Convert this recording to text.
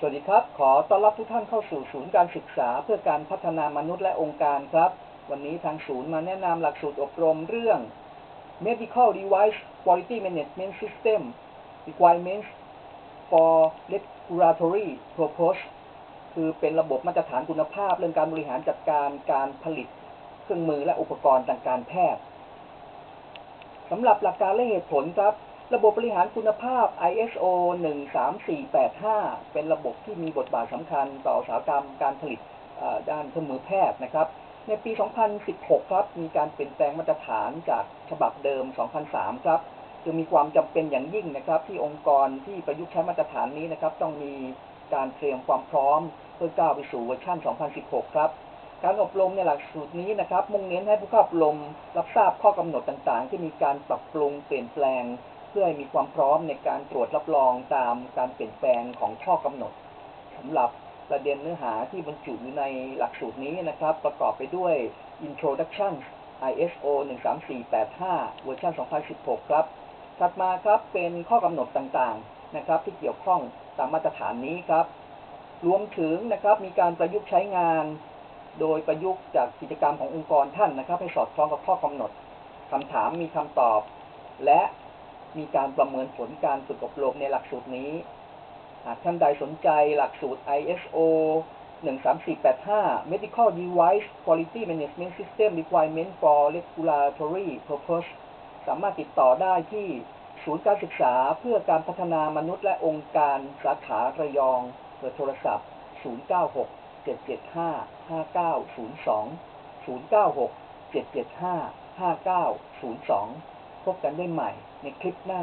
สวัสดีครับ ขอต้อนรับทุกท่านเข้าสู่ศูนย์การศึกษาเพื่อการพัฒนามนุษย์และองค์การครับ วันนี้ทางศูนย์มาแนะนำหลักสูตรอบรมเรื่อง Medical Device Quality Management System Requirements for Regulatory Purpose คือเป็นระบบมาตรฐานคุณภาพ เรื่องการบริหารจัดการการผลิต เครื่องมือและอุปกรณ์ทางการแพทย์สำหรับหลักการและเหตุผลครับ ระบบบริหารคุณภาพ ISO 13485 เป็นระบบที่มีบทบาทสำคัญต่ออุตสาหกรรมการผลิตด้านเครื่องมือแพทย์นะครับ ในปี 2016 ครับ มีการเปลี่ยนแปลงมาตรฐานจากฉบับเดิม 2003 ครับ จึงมีความจำเป็นอย่างยิ่งนะครับ ที่องค์กรที่ประยุกต์ใช้มาตรฐานนี้นะครับ ต้องมีการเตรียมความพร้อมเพื่อก้าวไปสู่เวอร์ชัน 2016 ครับการอบรมในหลักสูตรนี้นะครับ มุ่งเน้นให้ผู้เข้าอบรมรับทราบข้อกำหนดต่างๆ ที่มีการปรับปรุงเปลี่ยนแปลง เพื่อให้มีความพร้อมในการตรวจรับรองตามการเปลี่ยนแปลงของข้อกำหนดสำหรับประเด็นเนื้อหาที่บรรจุอยู่ในหลักสูตรนี้นะครับ ประกอบไปด้วย Introduction ISO 13485 เวอร์ชัน2016 ครับ ถัดมาครับเป็นข้อกำหนดต่างๆนะครับที่เกี่ยวข้องตามมาตรฐานนี้ครับ รวมถึงนะครับมีการประยุกต์ใช้งาน โดยประยุกต์จากกิจกรรมขององค์กรท่านนะครับ ให้สอดคล้องกับข้อกำหนดคำถามมีคำตอบ และ มีการประเมินผลการฝึกอบรมในหลักสูตรนี้ หากท่านใดสนใจหลักสูตร ISO 13485 Medical Device Quality Management System Requirement for Regulatory Purpose สามารถติดต่อได้ที่ศูนย์การศึกษาเพื่อการพัฒนามนุษย์และองค์การสาขาระยองเบอร์โทรศัพท์ 096 775 5902 096 775 5902 พบกันได้ใหม่ในคลิปหน้า